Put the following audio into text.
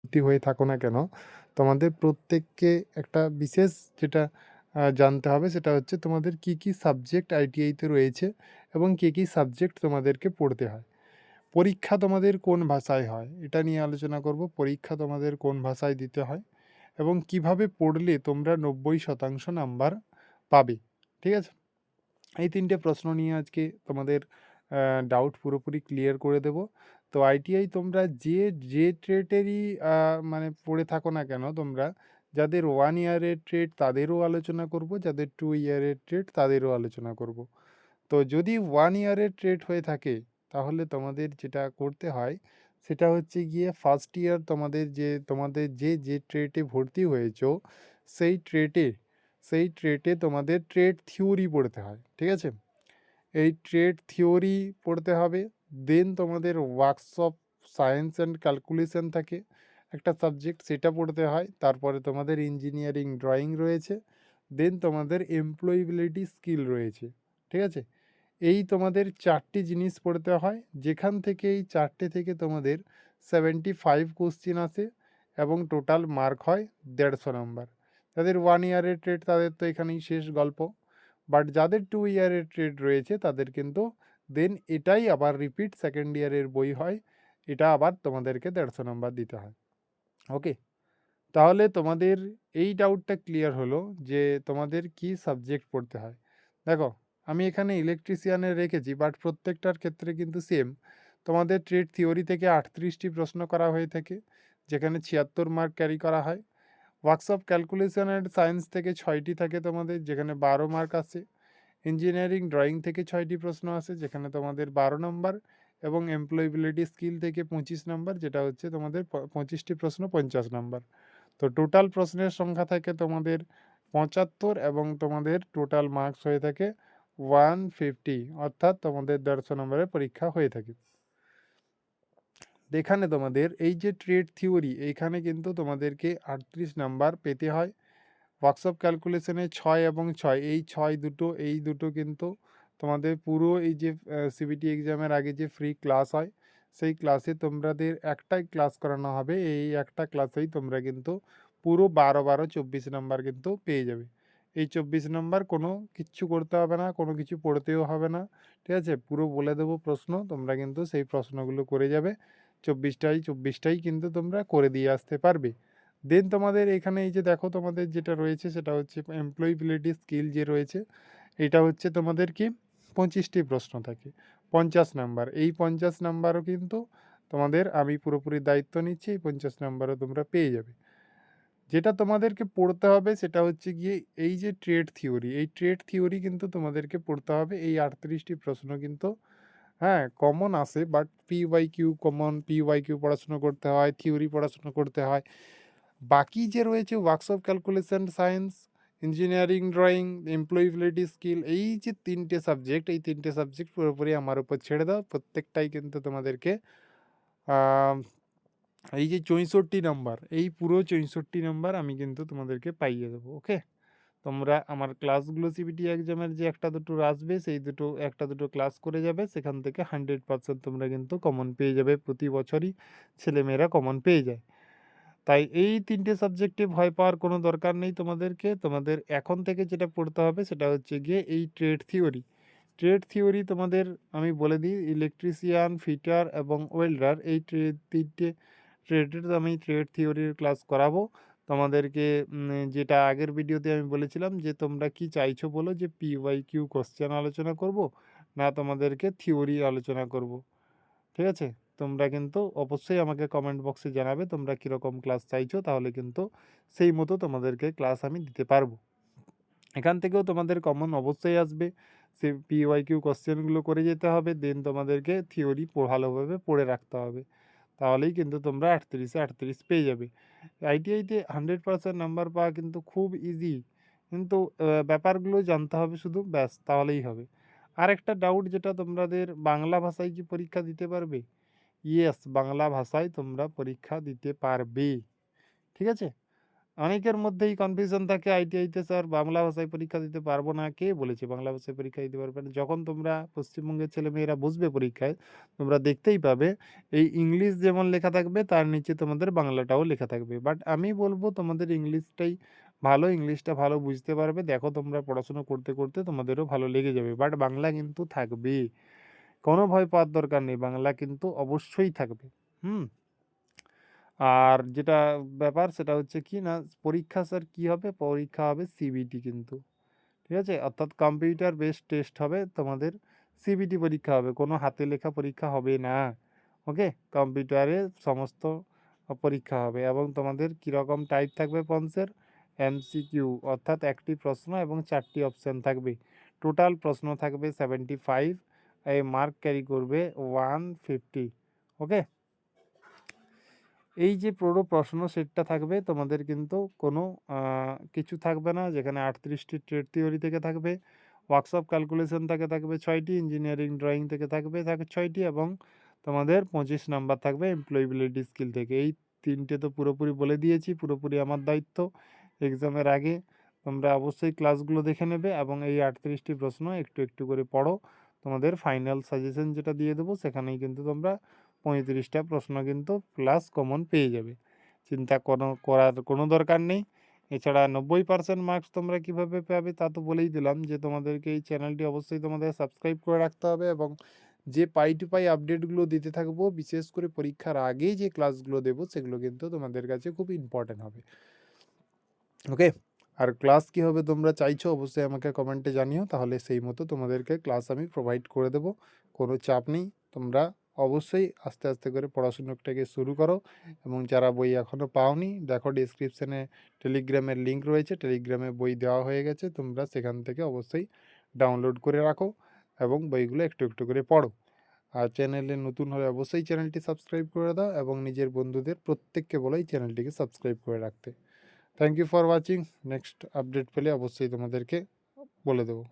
ভর্তি হয়ে থাকো না কেন? তোমাদের প্রত্যেককে একটা বিশেষ যেটা জানতে হবে সেটা হচ্ছে তোমাদের কি কি সাবজেক্ট আইটিআইতে রয়েছে এবং কি কি সাবজেক্ট তোমাদেরকে পড়তে হয়। পরীক্ষা তোমাদের কোন ভাষায় হয়? এটা নিয়ে আলোচনা করব, পরীক্ষা তোমাদের কোন ভাষায় দিতে হয় এবং কীভাবে পড়লে তোমরা নব্বই শতাংশ নাম্বার পাবে, ঠিক আছে? এই তিনটে প্রশ্ন নিয়ে আজকে তোমাদের ডাউট পুরোপুরি ক্লিয়ার করে দেব। তো আইটিআই তোমরা যে যে ট্রেডেরই মানে পড়ে থাকো না কেন, তোমরা যাদের ওয়ান ইয়ারের ট্রেড তাদেরও আলোচনা করব, যাদের টু ইয়ারের ট্রেড তাদেরও আলোচনা করব। তো যদি ওয়ান ইয়ারের ট্রেড হয়ে থাকে, তাহলে তোমাদের যেটা করতে হয়, সেটা হচ্ছে গিয়ে ফার্স্ট ইয়ার তোমাদের যে তোমাদের যে যে ট্রেডে ভর্তি হয়েছো, সেই ট্রেডে সেই ট্রেডে তোমাদের ট্রেড থিওরি পড়তে হয়, ঠিক আছে? এই ট্রেড থিওরি পড়তে হবে। দেন তোমাদের ওয়ার্কশপ সায়েন্স অ্যান্ড ক্যালকুলেশন থাকে একটা সাবজেক্ট সেটা পড়তে হয়। তারপরে তোমাদের ইঞ্জিনিয়ারিং ড্রয়িং রয়েছে। দেন তোমাদের এমপ্লয়েবিলিটি স্কিল রয়েছে। ঠিক আছে? এই তোমাদের চারটি জিনিস পড়তে হয়। যেখান থেকে এই চারটে থেকে তোমাদের সেভেন্টি ফাইভ কোশ্চিন আসে এবং টোটাল মার্ক হয় দেড়শো নম্বর তাদের ওয়ান ইয়ারের ট্রেড তাদের তো এখানেই শেষ গল্প। বাট যাদের টু ইয়ারের ট্রেড রয়েছে, তাদের কিন্তু দেন এটাই আবার রিপিট সেকেন্ড ইয়ারের বই হয়। এটা আবার তোমাদেরকে দেড়শো নম্বর দিতে হয়। ওকে তাহলে তোমাদের এই ডাউটটা ক্লিয়ার হলো যে তোমাদের কি সাবজেক্ট পড়তে হয়। দেখো, আমি এখানে ইলেকট্রিশিয়ানে রেখেছি বাট প্রত্যেকটার ক্ষেত্রে কিন্তু সেম তোমাদের ট্রেড থিওরি থেকে আটত্রিশটি প্রশ্ন করা হয়ে থাকে, যেখানে ছিয়াত্তর মার্ক ক্যারি করা হয়। ওয়ার্কশপ ক্যালকুলেশন অ্যান্ড সায়েন্স থেকে ছয়টি থাকে তোমাদের, যেখানে বারো মার্ক আসে। ইঞ্জিনিয়ারিং ড্রয়িং থেকে ছয়টি প্রশ্ন আসে, যেখানে তোমাদের বারো নম্বর এবং এমপ্লয়েবিলিটি স্কিল থেকে পঁচিশ নম্বর যেটা হচ্ছে তোমাদের পঁচিশটি প্রশ্ন পঞ্চাশ নম্বর তো টোটাল প্রশ্নের সংখ্যা থাকে তোমাদের পঁচাত্তর এবং তোমাদের টোটাল মার্কস হয়ে থাকে ওয়ান ফিফটি অর্থাৎ তোমাদের দেড়শো নম্বরের পরীক্ষা হয়ে থাকে। এখানে তোমাদের এই যে ট্রেড থিওরি এইখানে কিন্তু তোমাদেরকে আটত্রিশ নাম্বার পেতে হয়। ওয়ার্কশপ ক্যালকুলেশনে ছয় এবং ছয়, এই ছয় দুটো, এই দুটো কিন্তু তোমাদের পুরো এই যে সিবিটি এক্সামের আগে যে ফ্রি ক্লাস হয়, সেই ক্লাসে তোমাদের একটাই ক্লাস করানো হবে। এই একটা ক্লাসেই তোমরা কিন্তু পুরো বারো বারো চব্বিশ নাম্বার কিন্তু পেয়ে যাবে। এই চব্বিশ নাম্বার কোনো কিচ্ছু করতে হবে না, কোনো কিছু পড়তেও হবে না, ঠিক আছে? পুরো বলে দেবো প্রশ্ন, তোমরা কিন্তু সেই প্রশ্নগুলো করে যাবে। চব্বিশটাই চব্বিশটাই কিন্তু তোমরা করে দিয়ে আসতে পারবে। দেন তোমাদের এখানে এই যে দেখো তোমাদের যেটা রয়েছে সেটা হচ্ছে এমপ্লয়েবিলিটি স্কিল যে রয়েছে, এটা হচ্ছে তোমাদের কি? পঁচিশটি প্রশ্ন থাকে, পঞ্চাশ নাম্বার। এই পঞ্চাশ নাম্বারও কিন্তু তোমাদের আমি পুরোপুরি দায়িত্ব নিচ্ছি, এই পঞ্চাশ নাম্বারও তোমরা পেয়ে যাবে। যেটা তোমাদেরকে পড়তে হবে সেটা হচ্ছে গিয়ে এই যে ট্রেড থিওরি এই ট্রেড থিওরি কিন্তু তোমাদেরকে পড়তে হবে, এই আটত্রিশটি প্রশ্ন কিন্তু হ্যাঁ কমন আসে but P Y Q common P Y Q পড়াশুনো করতে হয় থিওরি পড়াশুনো করতে হয়। বাকি যে রয়েছে workshop calculation science engineering drawing employability skill এই যে তিনটে সাবজেক্ট এই তিনটে সাবজেক্ট পুরোপুরি আমার উপর ছেড়ে দাও। প্রত্যেকটাই কিন্তু তোমাদেরকে এই যে চৌষট্টি নাম্বার এই পুরো চৌষট্টি নাম্বার আমি কিন্তু তোমাদেরকে পাইয়ে দেবো ওকে তোমরা আমার ক্লাসগুলো সিবিটি এক্সামের যে একটা দুটো আসবে, সেই দুটো, একটা দুটো ক্লাস করে যাবে। সেখান থেকে হান্ড্রেড পারসেন্ট তোমরা কিন্তু কমন পেয়ে যাবে। প্রতি বছরই ছেলেমেয়েরা কমন পেয়ে যায়। তাই এই তিনটে সাবজেক্টে ভয় পাওয়ার কোনো দরকার নেই তোমাদেরকে। তোমাদের এখন থেকে যেটা পড়তে হবে, সেটা হচ্ছে গিয়ে এই ট্রেড থিওরি। ট্রেড থিওরি তোমাদের আমি বলে দিই, ইলেকট্রিশিয়ান, ফিটার এবং ওয়েল্ডার, এই ট্রেড তিনটে ট্রেডের আমি ট্রেড থিওরির ক্লাস করাবো। তোমাদেরকে যেটা আগের ভিডিওতে আমি বলেছিলাম যে, তোমরা কি চাইছো বলো যে পি ওয়াই কিউ কোশ্চেন আলোচনা করব, না তোমাদেরকে থিওরি আলোচনা করব? ঠিক আছে? তোমরা কিন্তু অবশ্যই আমাকে কমেন্ট বক্সে জানাবে, তোমরা কীরকম ক্লাস চাইছো, তাহলে কিন্তু সেই মতো তোমাদেরকে ক্লাস আমি দিতে পারব। এখান থেকেও তোমাদের কমন অবশ্যই আসবে, সে পিওয়াই কিউ কোশ্চেনগুলো করে যেতে হবে দেন তোমাদেরকে থিওরি ভালোভাবে পড়ে রাখতে হবে। তাহলেই কিন্তু তোমরা আটত্রিশে আটত্রিশ পেয়ে যাবে। আইটিআইতে হান্ড্রেড পার্সেন্ট নাম্বার পাওয়া কিন্তু খুব ইজি কিন্তু ব্যাপারগুলো জানতে হবে শুধু, ব্যাস তাহলেই হবে। আর একটা ডাউট যেটা তোমাদের বাংলা ভাষায় কি পরীক্ষা দিতে পারবে? ইয়েস বাংলা ভাষায় তোমরা পরীক্ষা দিতে পারবে। ঠিক আছে? অনেকের মধ্যেই কনফিউশন থাকে আইটিআইতে স্যার বাংলা ভাষায় পরীক্ষা দিতে পারব না। কে বলেছে বাংলা ভাষায় পরীক্ষা দিতে পারবে না? যখন তোমরা পশ্চিমবঙ্গের ছেলেমেয়েরা বুঝবে পরীক্ষায়, তোমরা দেখতেই পাবে এই ইংলিশ যেমন লেখা থাকবে তার নিচে তোমাদের বাংলাটাও লেখা থাকবে। বাট আমি বলব তোমাদের ইংলিশটাই ভালো, ইংলিশটা ভালো বুঝতে পারবে। দেখো তোমরা পড়াশোনা করতে, করতে তোমাদেরও ভালো লেগে যাবে। বাট বাংলা কিন্তু থাকবে। কোনো ভয় পাওয়ার দরকার নেই। বাংলা কিন্তু অবশ্যই থাকবে। হুম? আর যেটা ব্যাপার সেটা হচ্ছে কি না, পরীক্ষা স্যার কী হবে? পরীক্ষা হবে সিবিটি কিন্তু। ঠিক আছে? অর্থাৎ কম্পিউটার বেসড টেস্ট হবে তোমাদের সিবিটি পরীক্ষা হবে। কোনো হাতে লেখা পরীক্ষা হবে না। ওকে? কম্পিউটারে সমস্ত পরীক্ষা হবে এবং তোমাদের কীরকম টাইপ থাকবে পন্সের? এমসিকিউ অর্থাৎ একটি প্রশ্ন এবং চারটি অপশান থাকবে। টোটাল প্রশ্ন থাকবে 75 এই মার্ক ক্যারি করবে 150 ওকে? এই যে পুরো প্রশ্ন সেটটা থাকবে তোমাদের কিন্তু কোনো কিছু থাকবে না যেখানে আটত্রিশটি ট্রেড থিওরি থেকে থাকবে। ওয়ার্কশপ ক্যালকুলেশন থেকে থাকবে ছয়টি ইঞ্জিনিয়ারিং ড্রয়িং থেকে থাকবে থাকে ছয়টি এবং তোমাদের ২৫ নাম্বার থাকবে এমপ্লয়েবিলিটি স্কিল থেকে। এই তিনটে তো পুরোপুরি বলে দিয়েছি। পুরোপুরি আমার দায়িত্ব। এক্সামের আগে তোমরা অবশ্যই ক্লাসগুলো দেখে নেবে এবং এই ৩৮ টি প্রশ্ন একটু, একটু করে পড়ো। তোমাদের ফাইনাল সাজেশন যেটা দিয়ে দেবো সেখানেই কিন্তু তোমরা ৩৫ টা প্রশ্ন কিন্তু প্লাস কমন পেয়ে যাবে। চিন্তা কোনো, করার কোনো দরকার নেই। এছাড়া ৯০% মার্কস তোমরা কীভাবে পাবে তা তো বলেই দিলাম যে তোমাদেরকে এই চ্যানেলটি অবশ্যই তোমাদের সাবস্ক্রাইব করে রাখতে হবে এবং যে পাই টু পাই আপডেটগুলো দিতে থাকব, বিশেষ করে পরীক্ষার আগে যে ক্লাসগুলো দেবো, সেগুলো কিন্তু তোমাদের কাছে খুব ইম্পর্টেন্ট হবে। ওকে? আর ক্লাস কীভাবে তোমরা চাইছো, অবশ্যই আমাকে কমেন্টে জানিও। তাহলে সেই মতো তোমাদেরকে ক্লাস আমি প্রোভাইড করে দেবো। কোনো চাপ নেই। তোমরা অবশ্যই আস্তে, আস্তে করে পড়াশুনোটাকে শুরু করো এবং যারা বই এখনও পাওনি দেখো ডেসক্রিপশনে টেলিগ্রামের লিঙ্ক রয়েছে। টেলিগ্রামে বই দেওয়া হয়ে গেছে। তোমরা সেখান থেকে অবশ্যই ডাউনলোড করে রাখো এবং বইগুলো একটু, একটু করে পড়ো। আর চ্যানেলে নতুন হলে অবশ্যই চ্যানেলটি সাবস্ক্রাইব করে দাও এবং নিজের বন্ধুদের প্রত্যেককে বলো এই চ্যানেলটিকে সাবস্ক্রাইব করে রাখতে। Thank you for watching. Next update পেলে অবশ্যই তোমাদেরকে বলে দেবো।